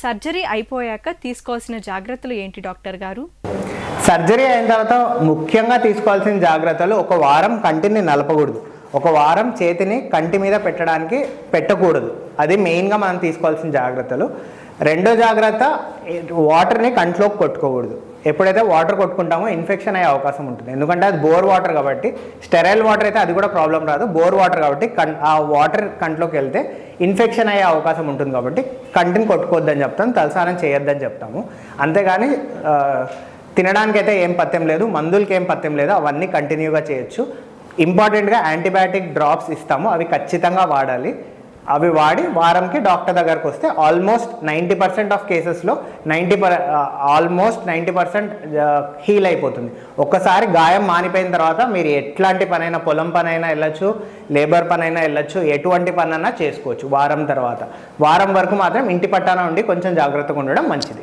Surgery అయిపోయాక తీసుకోవాల్సిన జాగ్రత్తలు ఏంటి డాక్టర్ గారు? సర్జరీ అయిన తర్వాత ముఖ్యంగా తీసుకోవాల్సిన జాగ్రత్తలు ఒక వారం కంటిని నలపకూడదు. ఒక వారం చేతిని కంటి మీద పెట్టడానికి పెట్టకూడదు. అది మెయిన్గా మనం తీసుకోవాల్సిన జాగ్రత్తలు. రెండో జాగ్రత్త వాటర్ని కంట్లోకి కొట్టుకోకూడదు. ఎప్పుడైతే వాటర్ కొట్టుకుంటామో ఇన్ఫెక్షన్ అయ్యే అవకాశం ఉంటుంది. ఎందుకంటే అది బోర్ వాటర్ కాబట్టి స్టెరైల్ వాటర్ అయితే అది కూడా ప్రాబ్లం రాదు. బోర్ వాటర్ కాబట్టి కన్ ఆ వాటర్ కంట్లోకి వెళ్తే ఇన్ఫెక్షన్ అయ్యే అవకాశం ఉంటుంది కాబట్టి కంటిని కొట్టుకోవద్దని చెప్తాం తలసానం చేయొద్దని చెప్తాము. అంతేగాని తినడానికైతే ఏం పత్యం లేదు మందులకి ఏం పత్యం లేదు అవన్నీ కంటిన్యూగా చేయొచ్చు. ఇంపార్టెంట్గా యాంటీబయాటిక్ డ్రాప్స్ ఇస్తాము అవి ఖచ్చితంగా వాడాలి. అవి వాడి వారంకి డాక్టర్ దగ్గరకు వస్తే ఆల్మోస్ట్ నైంటీ పర్సెంట్ ఆఫ్ కేసెస్లో ninety per almost ninety percent heal అయిపోతుంది. ఒక్కసారి గాయం మానిపోయిన తర్వాత మీరు ఎట్లాంటి పనైనా పొలం పనైనా వెళ్ళొచ్చు లేబర్ పనైనా వెళ్ళొచ్చు ఎటువంటి పనైనా చేసుకోవచ్చు వారం తర్వాత. వారం వరకు మాత్రం ఇంటి పట్టాన ఉండి కొంచెం జాగ్రత్తగా ఉండడం మంచిది.